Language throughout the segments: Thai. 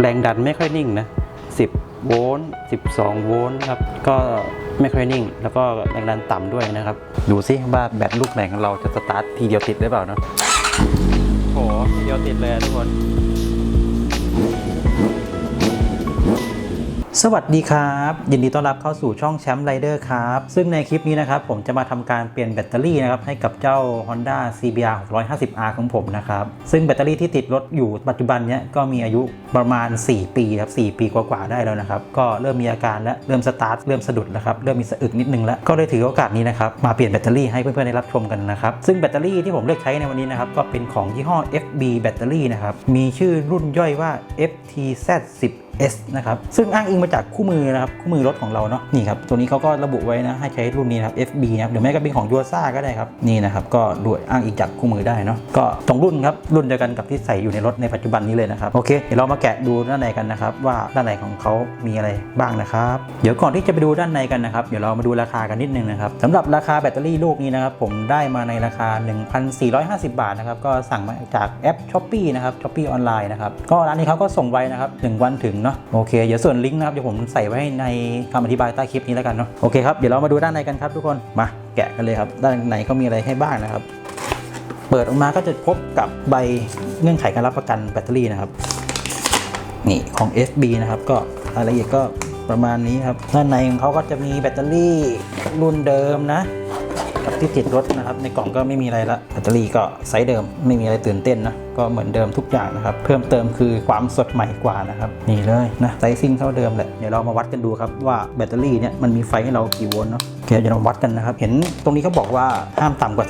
แรงดันไม่ค่อยนิ่งนะ 10 โวลต์12 โวลต์ครับ ก็ไม่ค่อยนิ่ง แล้วก็แรงดันต่ำด้วยนะครับ ดูซิว่าแบตลูกไหนของเราจะสตาร์ททีเดียวติดหรือเปล่าเนาะโหทีเดียวติดเลยอะทุกคน สวัสดีครับ ยินดีต้อนรับเข้าสู่ช่องแชมป์ไรเดอร์ครับ ซึ่งในคลิปนี้นะครับผมจะมาทำการเปลี่ยนแบตเตอรี่นะครับให้กับเจ้า Honda CBR 650R ของผมนะครับ ซึ่งแบตเตอรี่ที่ติดรถอยู่ปัจจุบันเนี้ยก็มีอายุประมาณ 4 ปีครับ4ปีกว่าๆได้แล้วนะครับ ก็เริ่มมีอาการและเริ่มสตาร์ทเริ่มสะดุดแล้วครับเริ่มมีสะอึกนิดนึงแล้วก็เลยถือโอกาสนี้นะครับมาเปลี่ยนแบตเตอรี่ให้เพื่อนๆได้รับชมกันนะครับซึ่งแบตเตอรี่ที่ผมเลือกใช้ในวันนี้นะครับก็เป็นของยี่ห้อ FB แบตเตอรี่นะครับมีชื่อรุ่นย่อยว่า FTZ 10 S นะครับซึ่งอ้างอิงมาจากคู่มือนะครับคู่มือรถของเราเนาะนี่ครับตัวนี้เขาก็ระบุไว้นะให้ใช้รุ่นนี้นะครับ FB นะครับหรือไม่ก็เป็นของยูซ่าก็ได้ครับนี่นะครับก็ด้วยอ้างอิงจากคู่มือได้เนาะก็ตรงรุ่นครับรุ่นเดียวกันกับที่ใส่อยู่ในรถในปัจจุบันนี้เลยนะครับโอเคเดี๋ยวเรามาแกะดูด้านในกันนะครับว่าด้านในของเขามีอะไรบ้างนะครับเดี๋ยวก่อนที่จะไปดูด้านในกันนะครับเดี๋ยวเรามาดูราคากันนิดนึงนะครับสำหรับราคาแบตเตอรี่ลูกนี้นะครับผมได้มาในราคา 1,450 บาทนะครับก็สั่งมาจากแอป s h อ p e e นะครับ s h อ p e e ออนไลน์นะครับก็ร้านนี้เขาก็ส่งไวนะครับหนึ่งวันถึงนาะโอเคเดี๋ยวส่วนลิงก์นะครับเดี๋ยวผมใส่ไว้ในคำอธิบายใต้คลิปนี้แล้วกันเนาะโอเคครับเดี๋ยวเรามาดูด้านในกันครับทุกคนมาแกะกันเลยครับด้านในเขามีอะไรให้บ้างนะครับ เปิดออกมาก็จะพบกับใบเงื่อนไขการรับประกันแบตเตอรี่นะครับนี่ของ FB นะครับก็รายละเอียดก็ประมาณนี้ครับด้านในของเขาก็จะมีแบตเตอรี่รุ่นเดิมนะกับที่ติดรถนะครับ ในกล่องก็ไม่มีอะไรละแบตเตอรี่ก็ไซส์เดิมไม่มีอะไรตื่นเต้นนะ ก็เหมือนเดิมทุกอย่างนะครับ เพิ่มเติมคือความสดใหม่กว่านะครับ นี่เลยนะไซซิ่งเท่าเดิมแหละ เดี๋ยวเรามาวัดกันดูครับว่าแบตเตอรี่เนี่ยมันมีไฟให้เรากี่โวลต์เนาะโอเคเดี๋ยวเราวัดกันนะครับ เห็นตรงนี้เขาบอกว่าห้ามต่ำกว่า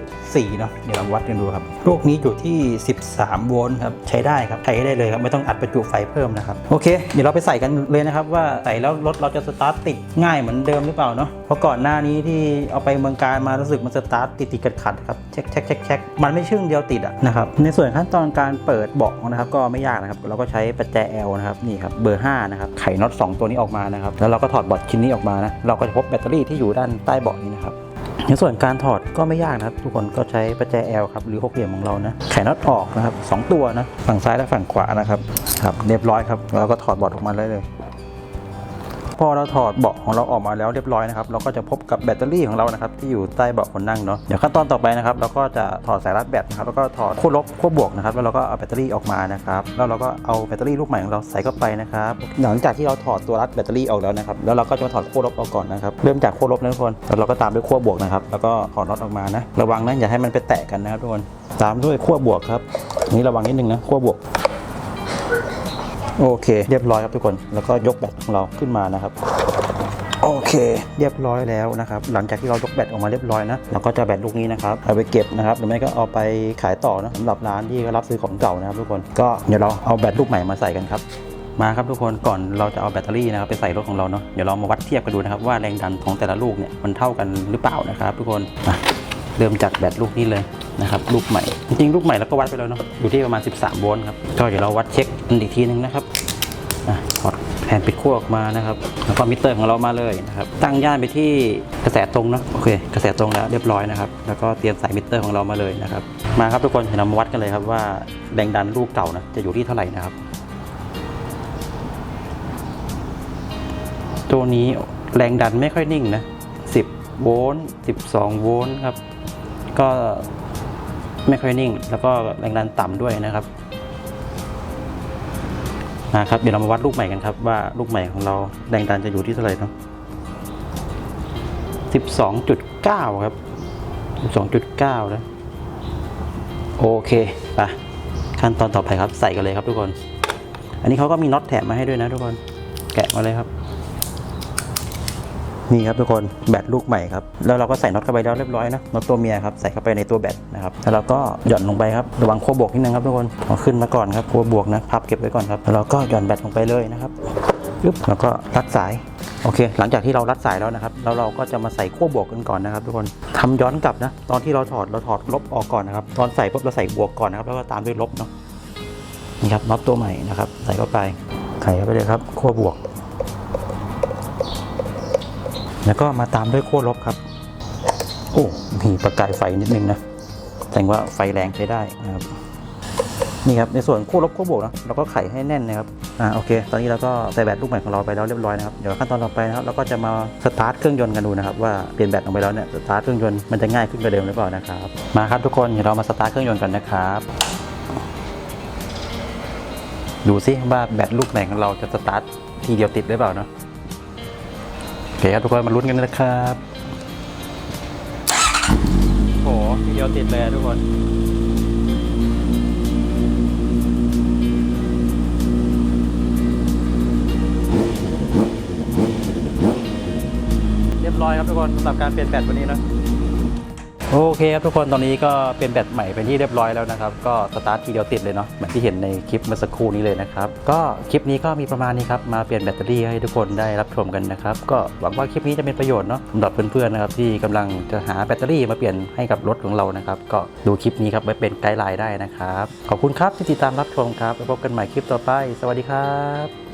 12.4 เนาะเดี๋ยวเราวัดกันดูครับลูกนี้อยู่ที่ 13 โวลต์ครับใช้ได้ครับใช้ได้เลยครับไม่ต้องอัดประจุไฟเพิ่มนะครับโอเคเดี๋ยวเราไปใส่กันเลยนะครับว่าใส่แล้วรถเราจะสตาร์ทติดง่ายเหมือนเดิมหรือเปล่าเนาะเพราะก่อนหน้านี้ที่เอาไปเมืองการมารู้สึกมันสตาร์ทติดติดขัดขัดครับเช็คเช็คเช็คเช็คมันไม่ชึ่งเดียวติดอะนะครับในส่วนขั้นตอนการเปิดเบาะนะครับก็ไม่ยากนะครับเราก็ใช้ประแจ L นะครับนี่ครับเบอร์5นะครับไขน็อต2ตัวนี้ออกมานะครับแล้วเราก็ถอดบอร์ดชิ้นนี้ออกมานะเราก็จะพบแบตเตอรี่ที่อยู่ด้านใต้เบาะนี้นะครับในส่วนการถอดก็ไม่ยากนะครับ ทุกคนก็ใช้ประแจ L ครับหรือหกเหลี่ยมของเรานะไขน็อตออกนะครับสองตัวนะฝั่งซ้ายและฝั่งขวานะครับครับเรียบร้อยครับเราก็ถอดบอร์ดออกมาเลยเลย พอเราถอดเบาะของเราออกมาแล้วเรียบร้อยนะครับเราก็จะพบกับแบตเตอรี่ของเรานะครับที่อยู่ใต้เบาะคนนั่งเนาะเดี๋ยวขั้นตอนต่อไปนะครับเราก็จะถอดสายรัดแบตนะครับแล้วก็ถอดขั้วลบขั้วบวกนะครับแล้วเราก็เอาแบตเตอรี่ออกมานะครับแล้วเราก็เอาแบตเตอรี่ลูกใหม่ของเราใส่เข้าไปนะครับหลังจากที่เราถอดตัวรัดแบตเตอรี่ออกแล้วนะครับแล้วเราก็จะมาถอดขั้วลบออกก่อนนะครับเริ่มจากขั้วลบนะทุกคนแล้วเราก็ตามด้วยขั้วบวกนะครับแล้วก็ถอดน็อตออกมานะระวังนะอย่าให้มันไปแตะกันนะครับทุกคนตามด้วยขั้วบวกครับนี่ระวังนิดนึงนะขั้วบวก โอเค เรียบร้อยครับทุกคน แล้วก็ยกแบตของเราขึ้นมานะครับ โอเค เรียบร้อยแล้วนะครับ หลังจากที่เรายกแบตออกมาเรียบร้อยนะเราก็จะแบตลูกนี้นะครับเอาไปเก็บนะครับหรือไม่ก็เอาไปขายต่อนะสำหรับร้านที่รับซื้อของเก่านะครับทุกคนก็เดี๋ยวเราเอาแบตลูกใหม่มาใส่กันครับมาครับทุกคนก่อนเราจะเอาแบตเตอรี่นะครับไปใส่รถของเราเนาะเดี๋ยวเรามาวัดเทียบกันดูนะครับว่าแรงดันของแต่ละลูกเนี่ยมันเท่ากันหรือเปล่านะครับ ทุกคนมาเริ่มจากแบตลูกนี้เลย นะครับลูกใหม่ จริงๆลูกใหม่เราก็วัดไปแล้วเนาะอยู่ที่ประมาณ 13โวลต์ครับก็เดี๋ยวเราวัดเช็คกันอีกทีนึงนะครับอะถอดแผ่นปิดขั้วออกมานะครับแล้วก็มิเตอร์ของเรามาเลยนะครับตั้งย่านไปที่กระแสตรงเนะโอเค กระแสตรงแล้วเรียบร้อยนะครับ แล้วก็เตรียมสายมิเตอร์ของเรามาเลยนะครับ มาครับทุกคนเดี๋ยวเรามาวัดกันเลยครับว่าแรงดันลูกเก่านะจะอยู่ที่เท่าไหร่นะครับ ตัวนี้แรงดันไม่ค่อยนิ่งนะ10โวลต์12โวลต์ครับ ก็ ไม่ค่อยนิ่ง แล้วก็แรงดันต่ำด้วยนะครับนะครับเดี๋ยวเรามาวัดลูกใหม่กันครับว่าลูกใหม่ของเราแรงดันจะอยู่ที่เท่าไหร่เนาะ12.9ครับ12.9นะโอเคไปขั้นตอนต่อไปครับใส่กันเลยครับทุกคน อันนี้เขาก็มีน็อตแถมมาให้ด้วยนะทุกคน แกะมาเลยครับ นี่ครับทุกคนแบตลูกใหม่ครับแล้วเราก็ใส่น็อตเข้าไปแล้วเรียบร้อยนะน็อตตัวเมียครับใส่เข้าไปในตัวแบตนะครับแล้วเราก็หย่อนลงไปครับระวังขั้วบวกนิดนึงครับทุกคนเอาขึ้นมาก่อนครับขั้วบวกนะพับเก็บไว้ก่อนครับแล้วเราก็หย่อนแบตลงไปเลยนะครับปึ๊บแล้วก็รัดสายโอเค หลังจากที่เรารัดสายแล้วนะครับ แล้วเราก็จะมาใส่ขั้วบวกกันก่อนนะครับทุกคนทำย้อนกลับนะ ตอนที่เราถอดเราถอดลบออกก่อนนะครับ ตอนใส่ปุ๊บเราใส่บวกก่อนนะครับ แล้วก็ตามด้วยลบเนาะ นี่ครับน็อตตัวใหม่นะครับ ใส่เข้าไป ไขเข้าไปเลยครับขั้วบวก แล้วก็มาตามด้วยขั้วลบครับ โอ้มีประกายไฟนิดนึงนะแสดงว่าไฟแรงใช้ได้นะครับนี่ครับในส่วนคู่ลบคู่บวกนะเราก็ไขให้แน่นนะครับอ่าโอเค ตอนนี้เราก็ใส่แบตลูกใหม่ของเราไปแล้วเรียบร้อยนะครับเดี๋ยวขั้นตอนต่อไปนะครับเราก็จะมาสตาร์ทเครื่องยนต์กันดูนะครับว่าเปลี่ยนแบตลงไปแล้วเนี่ยสตาร์ทเครื่องยนต์มันจะง่ายขึ้นกว่าเดิมหรือเปล่านะครับมาครับทุกคนเดี๋ยวเรามาสตาร์ทเครื่องยนต์กันนะครับดูซิว่าแบตลูกไหนของเราจะสตาร์ททีเดียวติดหรือเปล่าเนาะ โอเคครับทุกคนมาลุ้นกันนะครับโหทีเดียวติดเลยอะทุกคน เรียบร้อยครับทุกคนสำหรับการเปลี่ยนแบตวันนี้นะ โอเคครับทุกคนตอนนี้ก็เป็นแบตใหม่เป็นที่เรียบร้อยแล้วนะครับ ก็สตาร์ททีเดียวติดเลยเนาะเหมือนที่เห็นในคลิปเมื่อสักครู่นี้เลยนะครับ ก็คลิปนี้ก็มีประมาณนี้ครับ มาเปลี่ยนแบตเตอรี่ให้ทุกคนได้รับชมกันนะครับ ก็หวังว่าคลิปนี้จะเป็นประโยชน์เนาะสำหรับเพื่อนๆนะครับที่กำลังจะหาแบตเตอรี่มาเปลี่ยนให้กับรถของเรานะครับ ก็ดูคลิปนี้ครับไว้เป็นไกด์ไลน์ได้นะครับ ขอบคุณครับที่ติดตามรับชมครับแล้วพบกันใหม่คลิปต่อไป สวัสดีครับ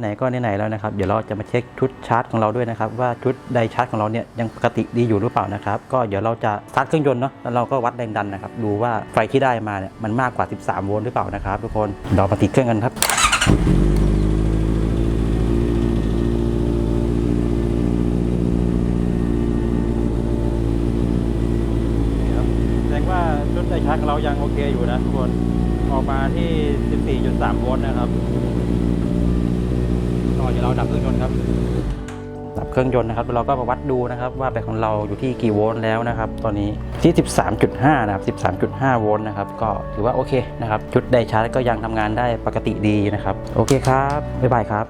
ไหนๆก็ไหนๆแล้วนะครับ เดี๋ยวเราจะมาเช็คชุดชาร์จของเราด้วยนะครับ ว่าชุดไดชาร์จของเราเนี่ยยังปกติดีอยู่หรือเปล่านะครับ ก็เดี๋ยวเราจะสตาร์ทเครื่องยนต์เนาะแล้วเราก็วัดแรงดันนะครับ ดูว่าไฟที่ได้มาเนี่ยมันมากกว่า 13 โวลต์หรือเปล่านะครับ ทุกคนเรามาติดเครื่องกันครับแสดงว่าชุดไดชาร์จของเรายังโอเคอยู่นะทุกคนออกมาที่ 14.3 โวลต์นะครับ เดี๋ยวเราดับเครื่องยนต์ครับ ดับเครื่องยนต์นะครับ เราก็มาวัดดูนะครับ ว่าแบตของเราอยู่ที่กี่โวลต์แล้วนะครับ ตอนนี้ที่ 13.5 นะครับ 13.5 โวลต์นะครับ ก็ถือว่าโอเคนะครับชุดไดชาร์จก็ยังทำงานได้ปกติดีนะครับ โอเคครับ บ๊ายบายครับ